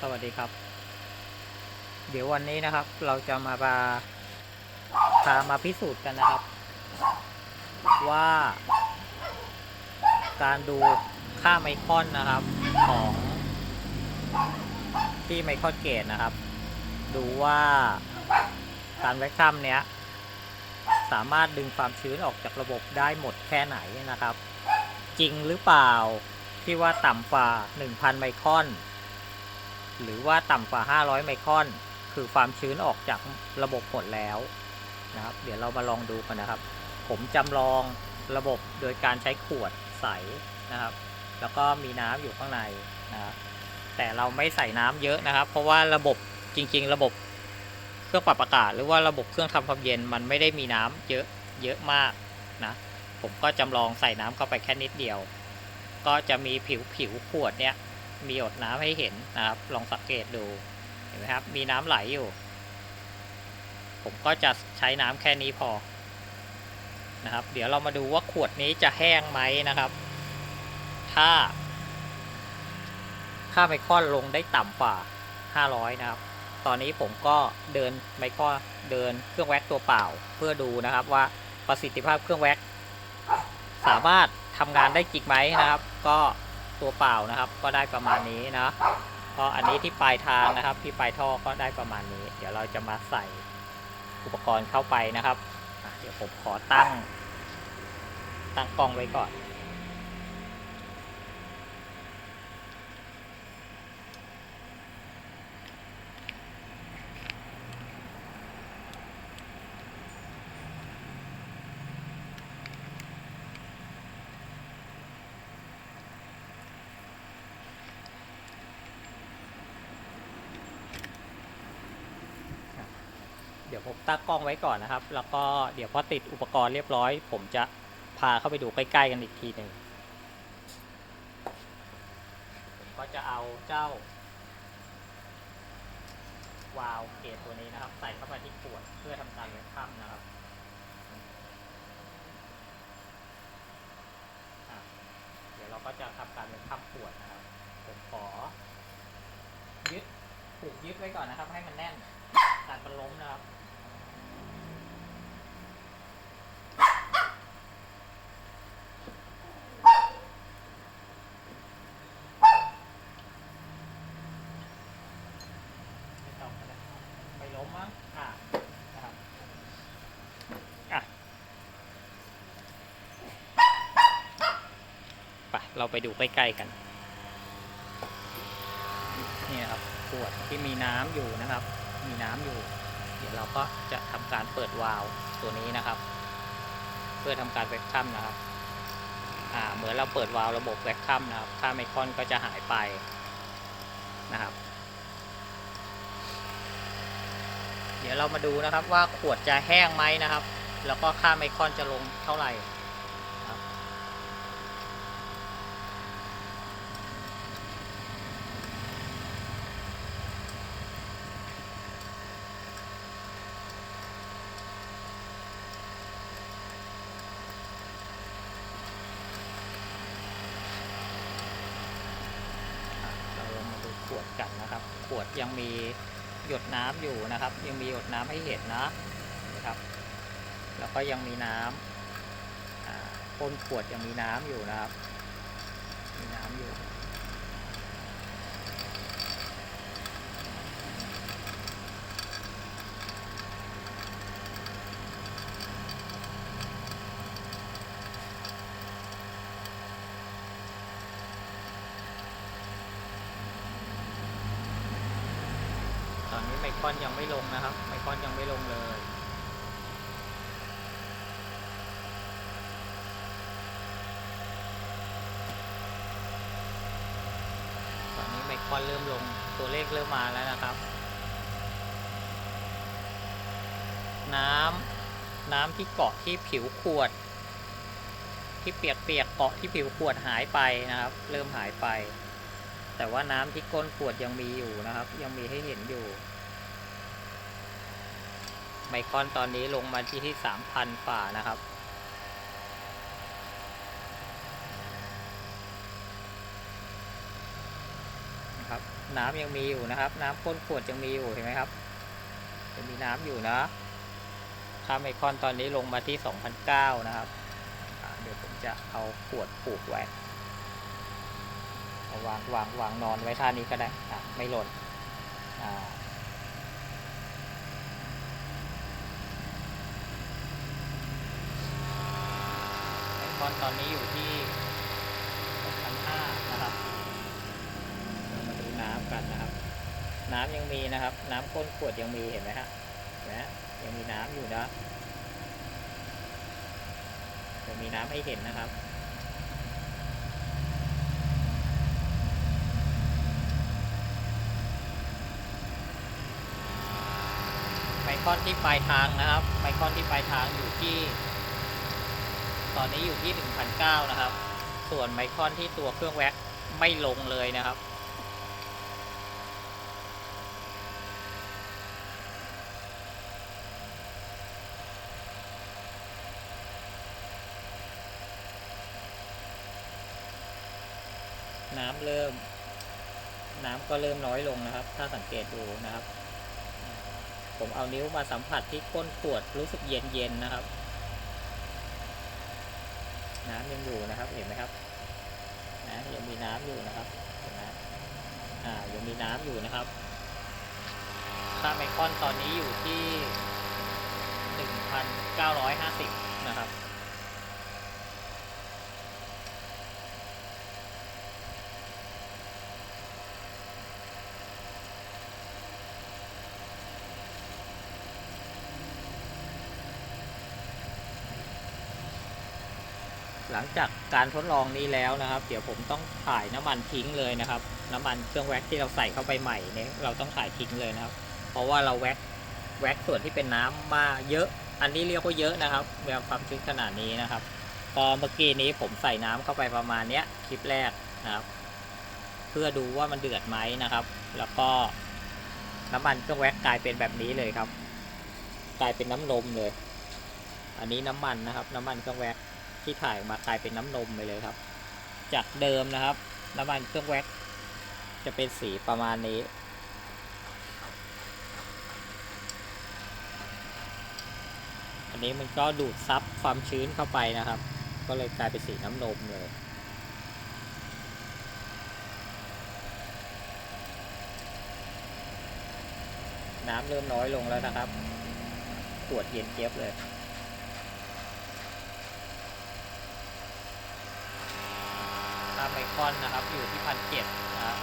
สวัสดีครับ เดี๋ยววันนี้นะครับ เราจะมาพาพามาพิสูจน์กันนะครับ ว่าการดูค่าไมคอนนะครับของที่ไมคอนเกตนะครับ ดูว่าการแวคคัมเนี้ยสามารถดึงความชื้นออกจากระบบได้หมดแค่ไหนนะครับ จริงหรือเปล่าที่ว่าต่ำกว่า 1,000 ไมครอน หรือว่าต่ำกว่า 500 ไมครอน คือความชื้นออกจากระบบหมดแล้วนะครับ เดี๋ยวเรามาลองดูกันนะครับ ผมจำลองระบบโดยการใช้ขวดใสนะครับ แล้วก็มีน้ำอยู่ข้างในนะครับแต่เราไม่ใส่น้ำเยอะนะครับ เพราะว่าระบบจริง ๆ ระบบเครื่องปรับอากาศ หรือว่าระบบเครื่องทำความเย็นมันไม่ได้มีน้ำเยอะเยอะมากนะ ผมก็จำลองใส่น้ำเข้าไปแค่นิดเดียว ก็จะมีผิวผิวขวดเนี้ย มีหยดน้ำให้เห็นนะครับ ลองสังเกตดูเห็นไหมครับ มีน้ำไหลอยู่ ผมก็จะใช้น้ำแค่นี้พอนะครับ เดี๋ยวเรามาดูว่าขวดนี้จะแห้งไหมนะครับ ถ้าค่าไมครอนลงได้ต่ำกว่า 500 นะครับ ตอนนี้ผมก็เดินไมครอนเดินเครื่องแว็กตัวเปล่า เพื่อดูนะครับว่าประสิทธิภาพเครื่องแว็กสามารถทำงานได้จริงไหมนะครับ ก็ ตัวเปล่านะครับ ก็ได้ประมาณนี้นะก็อันนี้ที่ปลายทางนะครับ ที่ปลายท่อก็ได้ประมาณนี้ เดี๋ยวเราจะมาใส่อุปกรณ์เข้าไปนะครับเดี๋ยวผมขอตั้ง ตั้งกล้องไว้ก่อน ดี๋ยวผมตั้งกล้องไว้ก่อนนะครับ แล้วก็เดี๋ยวพอติดอุปกรณ์เรียบร้อย ผมจะพาเข้าไปดูใกล้ๆกันอีกทีหนึ่งผมก็จะเอาเจ้าวาล์วเกตตัวนี้นะครับ ใส่เข้าไปที่ขวดเพื่อทำการเวทคัมนะครับเดี๋ยวเราก็จะทำการเวทคัมขวดนะครับผมขอยึดผูกยึดไว้ก่อนนะครับ ให้มันแน่นการมันล้มนะครับ ไม่ต้องก็ได้ไม่ล้มมั้งอะนะครับอะไป เราไปดูใกล้ๆกัน นี่นะครับขวดที่มีน้ำอยู่นะครับ มีน้ำอยู่ เดี๋ยวเราก็จะทำการเปิดวาล์วตัวนี้นะครับ เพื่อทำการแวคคัมนะครับอ่าเหมือนเราเปิดวาล์วระบบแวคคัมนะครับค่าไมครอนก็จะหายไปนะครับ เดี๋ยวเรามาดูนะครับว่าขวดจะแห้งไหมนะครับ แล้วก็ค่าไมครอนจะลงเท่าไหร่ครับ อะเราลองมาดูขวดกันนะครับ ขวดยังมีหยดน้ำอยู่นะครับ ยังมีหยดน้ำให้เห็นนะนะครับ แล้วก็ยังมีน้ำอ่าก้นขวดยังมีน้ำอยู่นะครับ มีน้ำอยู่ ตอนนี้ไม คอนยังไม่ลงนะครับไมคอนยังไม่ลงเลยตอนนี้ไมคอนเริ่มลงตัวเลขเริ่มมาแล้วนะครับ น้ำน้ำที่เกาะที่ผิวขวด ที่เปียกๆเกาะที่ผิวขวดหายไปนะครับ เริ่มหายไปแต่ว่าน้ำที่ก้นขวดยังมีอยู่นะครับ ยังมีให้เห็นอยู่ ไมคอนตอนนี้ลงมาที่ที่สามพันฝ่านะครับ นะครับ น้ำยังมีอยู่นะครับ น้ำก้นขวดยังมีอยู่เห็นไหมครับยังมีน้ำอยู่นะค่าไมคอนตอนนี้ลงมาที่ 2,009 นะครับ เดี๋ยวผมจะเอาขวดผูกไว้เอาวางวางวางนอนไว้ท่านี้ก็ได้ไม่หล่นอ่า ไอนตอนนี้อยู่ที่6,500นะครับเรามาดูน้ำกันนะครับ น้ำยังมีนะครับ น้ำก้นขวดยังมีเห็นไหมฮะเห็นไหมฮะยังมีน้ำอยู่นะยังมีน้ำให้เห็นนะครับไมคอนที่ปลายทางนะครับไมคอนที่ปลายทางอยู่ที่ ตอนนี้อยู่ที่1,009นะครับ ส่วนไมคอนที่ตัวเครื่องแว็กไม่ลงเลยนะครับ น้ำเริ่ม น้ำก็เริ่มน้อยลงนะครับ ถ้าสังเกตดูนะครับ ผมเอานิ้วมาสัมผัสที่ก้นขวดรู้สึกเย็นๆนะครับ น้ำยังอยู่นะครับ เห็นไหมครับนะยังมีน้ำอยู่นะครับเห็นไหมอ่ายังมีน้ำอยู่นะครับค่าไมคอนตอนนี้อยู่ที่หนึ่งพันเก้าร้อยห้าสิบนะครับ หลังจากการทดลองนี้แล้วนะครับ เดี๋ยวผมต้องถ่ายน้ำมันทิ้งเลยนะครับ น้ำมันเครื่องแว็กที่เราใส่เข้าไปใหม่เนี่ยเราต้องถ่ายทิ้งเลยนะครับ เพราะว่าเราแว็กแว็กส่วนที่เป็นน้ำมาเยอะ อันนี้เรียกว่าเยอะนะครับเวลาความชื้นขนาดนี้นะครับพอเมื่อกี้นี้ผมใส่น้ำเข้าไปประมาณเนี้ยคลิปแรกนะครับ เพื่อดูว่ามันเดือดไหมนะครับ แล้วก็น้ำมันเครื่องแว็กกลายเป็นแบบนี้เลยครับ กลายเป็นน้ำนมเลย อันนี้น้ำมันนะครับ น้ำมันเครื่องแว็ก ที่ถ่ายออกมากลายเป็นน้ำนมไปเลยครับ จากเดิมนะครับ น้ำมันเครื่องแว็กจะเป็นสีประมาณนี้ อันนี้มันก็ดูดซับความชื้นเข้าไปนะครับ ก็เลยกลายเป็นสีน้ำนมเลยน้ำเริ่มน้อยลงแล้วนะครับ ขวดเย็นเจี๊ยบเลย ค่า ไมคอนนะครับ อยู่ที่พันเจ็ดนะครับ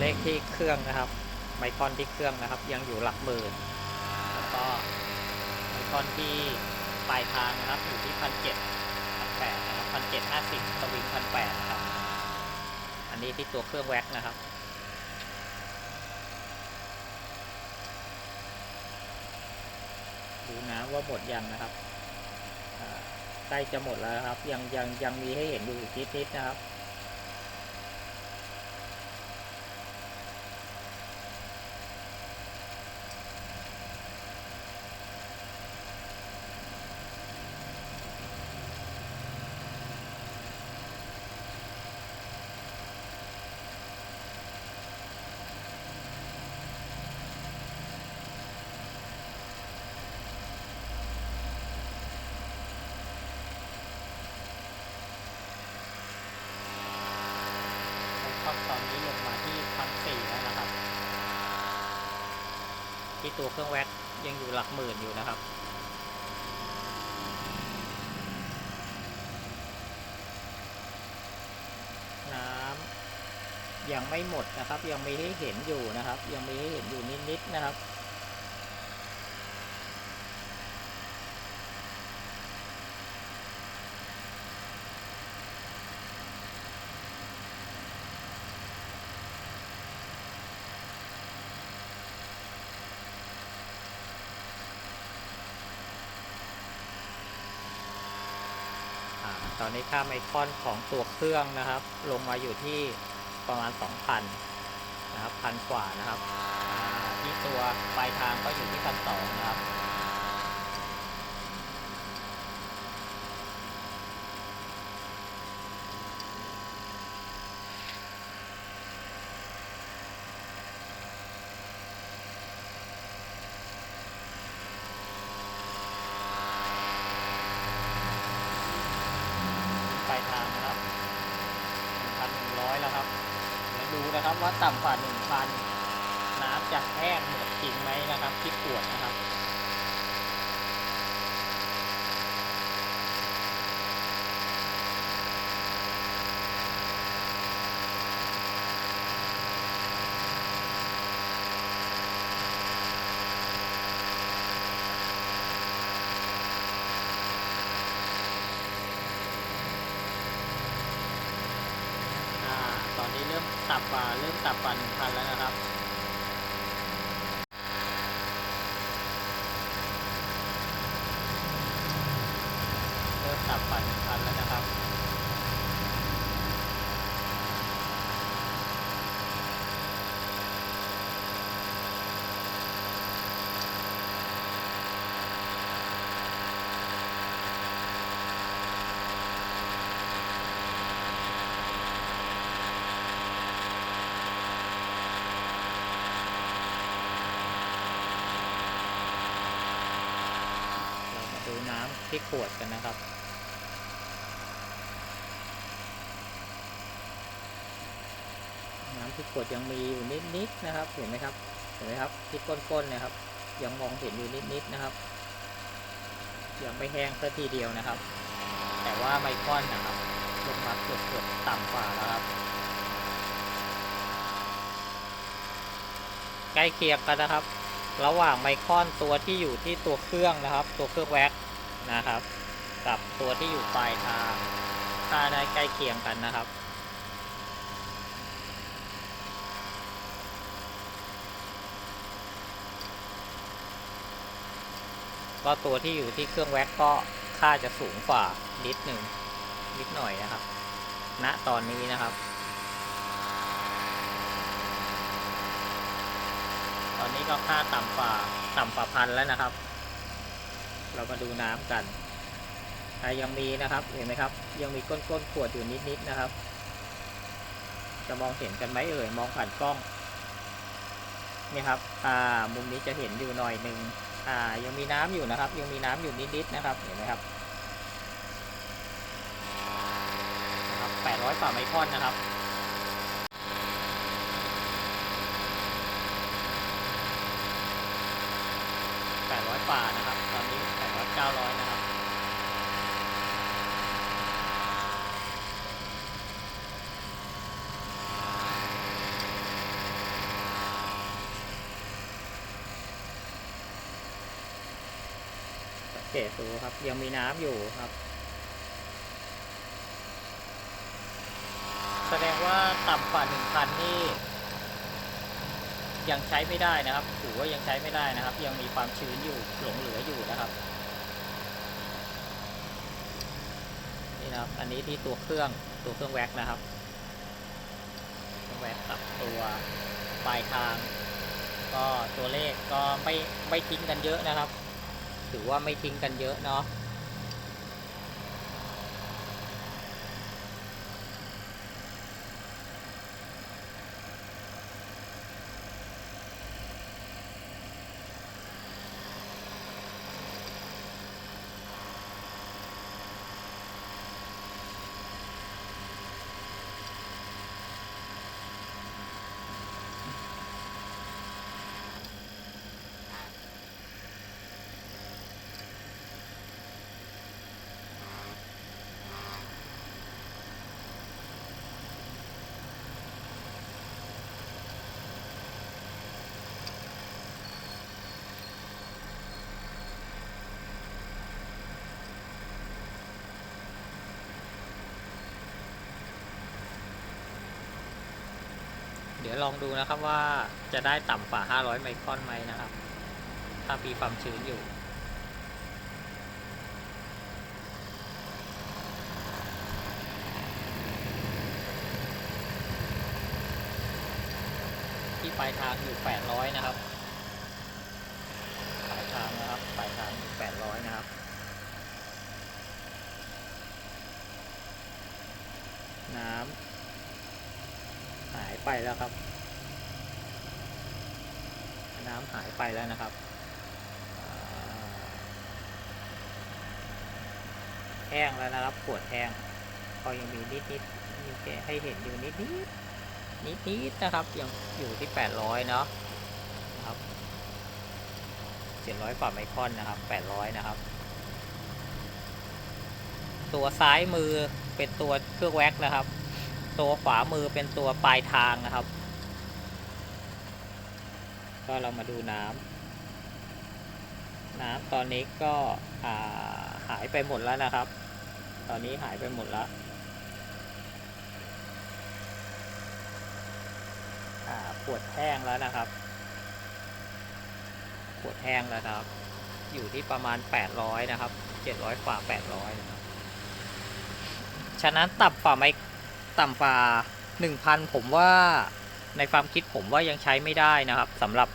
เลขที่เครื่องนะครับ ไมคอนที่เครื่องนะครับ ยังอยู่หลักหมื่นแล้วก็ไมคอนที่ปลายทางนะครับอยู่ที่พันเจ็ดพันแปดนะครับพันเจ็ดห้าสิบสวิงพันแปดนะครับ อันนี้ที่ตัวเครื่องแว็กนะครับดูนะว่าหมดยังนะครับใกล้จะหมดแล้วครับ ยังยังยังมีให้เห็นอยู่อีกนิดๆนะครับ ที่ตัวเครื่องแว็กยังอยู่หลักหมื่นอยู่นะครับ น้ำยังไม่หมดนะครับ ยังมีให้เห็นอยู่นะครับ ยังมีให้เห็นอยู่นิดๆนะครับ อนนี้ค่าไมคอนของตัวเครื่องนะครับ ลงมาอยู่ที่ประมาณ 2,000 นะครับพันกว่านะครับ ที่ตัวปลายทางก็อยู่ที่พันสองนะครับ ปลายทางนะครับ 1,100 แล้วครับ เดี๋ย ว่าต่ำกว่า1,000น้ำจะแห้งหมดจริงไหมนะครับที่ขวดนะครับ อ่า ตอนนี้เริ่ม ต่ำกว่าเริ่มต่ำกว่า1,000แล้วนะครับ เริ่มต่ำกว่า 1,000 แล้วนะครับ เรามาดูน้ำ ที่ขวดกันนะครับ น้ำที่ขวดยังมีอยู่นิดๆนะครับ เห็นไหมครับ เห็นไหมครับ ที่ก้นๆนะครับ ยังมองเห็นอยู่นิดๆนะครับ ยังไม่แห้งสักทีเดียวนะครับ แต่ว่าไมคอนนะครับลงมาเกือบๆต่ำกว่าแล้วครับ ใกล้เคียงกันนะครับระหว่างไมคอนตัวที่อยู่ที่ตัวเครื่องนะครับ ตัวเครื่องแว็ก นะครับ กับตัวที่อยู่ปลายทางค่าได้ใกล้เคียงกันนะครับ ก็ตัวที่อยู่ที่เครื่องแว็กก็ค่าจะสูงกว่านิดหนึ่งนิดหน่อยนะครับ ณตอนนี้นะครับ ตอนนี้ก็ค่าต่ำกว่าต่ำกว่าพันแล้วนะครับ เรามาดูน้ำกันยังมีนะครับ เห็นไหมครับ ยังมีก้นก้นๆขวดอยู่นิดๆนะครับ จะมองเห็นกันไหมเอ่ย มองผ่านกล้องนี่ครับ อ่า มุมนี้จะเห็นอยู่หน่อยหนึ่งอ่า ยังมีน้ำอยู่นะครับ ยังมีน้ำอยู่นิดๆนะครับ เห็นไหมครับนะครับแปดร้อยฝ่าไมครอนนะครับ แปดร้อยฝ่านะครับ ตอนนี้แปดร้อยเก้าร้อยนะครับ สังเกตดูครับ ยังมีน้ำอยู่ครับ แสดงว่าต่ำกว่าหนึ่งพันนี่ยังใช้ไม่ได้นะครับ ถือว่ายังใช้ไม่ได้นะครับ ยังมีความชื้นอยู่หลงเหลืออยู่นะครับนี่นะครับ อันนี้ที่ตัวเครื่องตัวเครื่องแว็กนะครับเครื่องแว็กกับตัวปลายทาง ก็ตัวเลขก็ไม่ไม่ทิ้งกันเยอะนะครับ ถือว่าไม่ทิ้งกันเยอะเนาะ เดี๋ยวลองดูนะครับว่าจะได้ต่ำกว่า 500 ไมครอนไหมนะครับ ถ้ามีความชื้นอยู่ที่ปลายทางอยู่ 800 นะครับ ปลายทางนะครับ ปลายทางอยู่ 800 นะครับ น้ำหายไป แล้วครับ น้ำหายไปแล้วนะครับ แห้งแล้วนะครับขวดแห้งก็ยังมีนิดนิดๆมีแค่ให้เห็นอยู่นิดนิดนิดนิดๆนะครับยังอยู่ที่800เนาะนะครับ700กว่าไมครอนนะครับ800นะครับ ตัวซ้ายมือเป็นตัวเครื่องแว็กนะครับ ตัวขวามือเป็นตัวปลายทางนะครับ ก็เรามาดูน้ำน้ำตอนนี้ก็าหายไปหมดแล้วนะครับ ตอนนี้หายไปหมดแล้วอ่าขวดแห้งแล้วนะครับขวดแห้งแล้วนะครับ อยู่ที่ประมาณ 800 นะครับ 700กว่า800นะครับฉะนั้นต่ำกว่าไม่ ต่ำกว่า 1,000 ผมว่าในความคิดผมว่ายังใช้ไม่ได้นะครับสำหรับ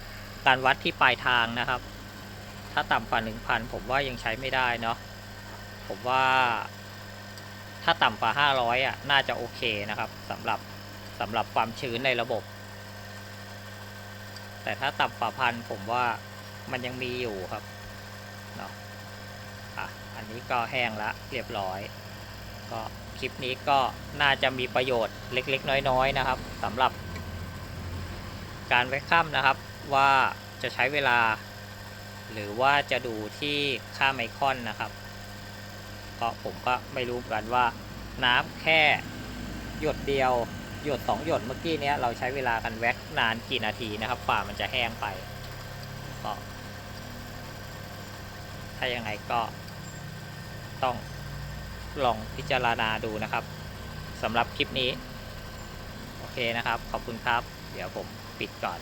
การวัดที่ปลายทางนะครับ ถ้าต่ำกว่า 1,000 ผมว่ายังใช้ไม่ได้เนาะผมว่าถ้าต่ำกว่า 500อะน่าจะโอเคนะครับสำหรับสำหรับความชื้นในระบบ แต่ถ้าต่ำกว่าพันผมว่ามันยังมีอยู่ครับเนาะอะอันนี้ก็แห้งละเรียบร้อยก็ ลิปนี้ก็น่าจะมีประโยชน์เล็กๆ น้อยๆนะครับสำหรับ การแวคคัมนะครับว่าจะใช้เวลา หรือว่าจะดูที่ค่าไมคอนนะครับก็ผมก็ไม่รู้กันว่าน้ำแค่หยดเดียวหยดสองหยดเมื่อกี้เนี้ยเราใช้เวลากันแว็กนานกี่นาทีนะครับกว่ามันจะแห้งไปก็ถ้ายังไงก็ต้อง ลองพิจารณาดูนะครับสำหรับคลิปนี้ โอเคนะครับ ขอบคุณครับ เดี๋ยวผมปิดก่อน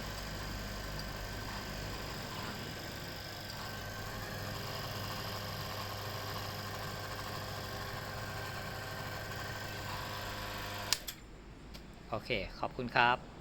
โอเค ขอบคุณครับ